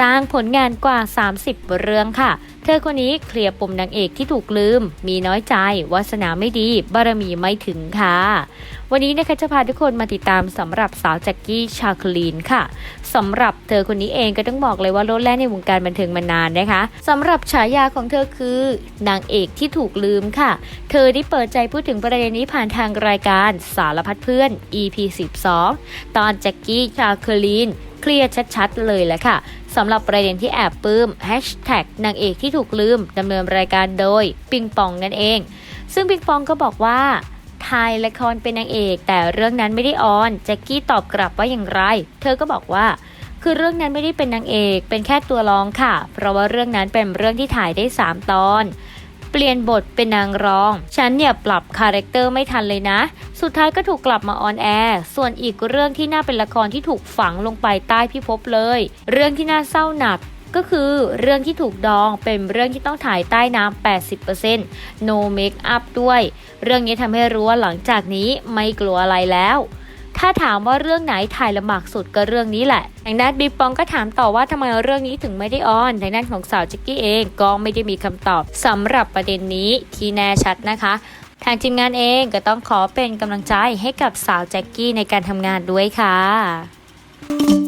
สร้างผลงานกว่า 30 เรื่องค่ะ เธอคนนี้เคลียร์ปมนางเอกที่ถูกลืม มีน้อยใจ วาสนาไม่ดี บารมีไม่ถึงค่ะ วันนี้นะคะจะพาทุกคนมาติดตามสำหรับสาวแจ็กกี้ชาคลีนค่ะสำหรับเธอคนนี้เองก็ต้องบอกเลยว่าโลดแล่นในวงการบันเทิงมานานนะคะสำหรับฉายาของเธอคือนางเอกที่ถูกลืมค่ะ เธอได้เปิดใจพูดถึงประเด็นนี้ผ่านทางรายการสารพัดเพื่อน EP 12 ตอนแจ็กกี้ชาคลีน เคลียร์ชัดๆเลยแหละค่ะสำหรับประเด็นที่แอบปลื้มแฮชแท็กนางเอกที่ถูกลืมดำเนินรายการโดยปิงปองนั่นเอง ซึ่งปิงปองก็บอกว่าถ่ายละครเป็นนางเอก แต่เรื่องนั้นไม่ได้ออนแจ็กกี้ตอบกลับว่าอย่างไร เธอก็บอกว่าคือเรื่องนั้นไม่ได้เป็นนางเอก เป็นแค่ตัวรองค่ะ เพราะว่าเรื่องนั้นเป็นเรื่องที่ถ่ายได้ 3 ตอน ปลี่ยนบทเป็นนางรอง ฉันเนี่ยปรับคาแรคเตอร์ไม่ทันเลยนะ สุดท้ายก็ถูกกลับมาออนแอร์ ส่วนอีกเรื่องที่น่าเป็นละครที่ถูกฝังลงไปใต้พิภพเลย เรื่องที่น่าเศร้าหนักก็คือเรื่องที่ถูกดองเป็นเรื่องที่ต้องถ่ายใต้น้ำ 80% no make up ด้วย เรื่องนี้ทำให้รู้ว่าหลังจากนี้ไม่กลัวอะไรแล้ว ถ้าถามว่าเรื่องไหนถ่ายลำบากสุดก็เรื่องนี้แหละทางด้านบิ๊กปองก็ถามต่อว่าทำไมเรื่องนี้ถึงไม่ได้ออนทางด้านของสาวจิกกี้เองก็ไม่ได้มีคำตอบสำหรับประเด็นนี้ที่แน่ชัดนะคะ ทางทีมงานเองก็ต้องขอเป็นกำลังใจให้กับสาวแจ็กกี้ในการทำงานด้วยค่ะ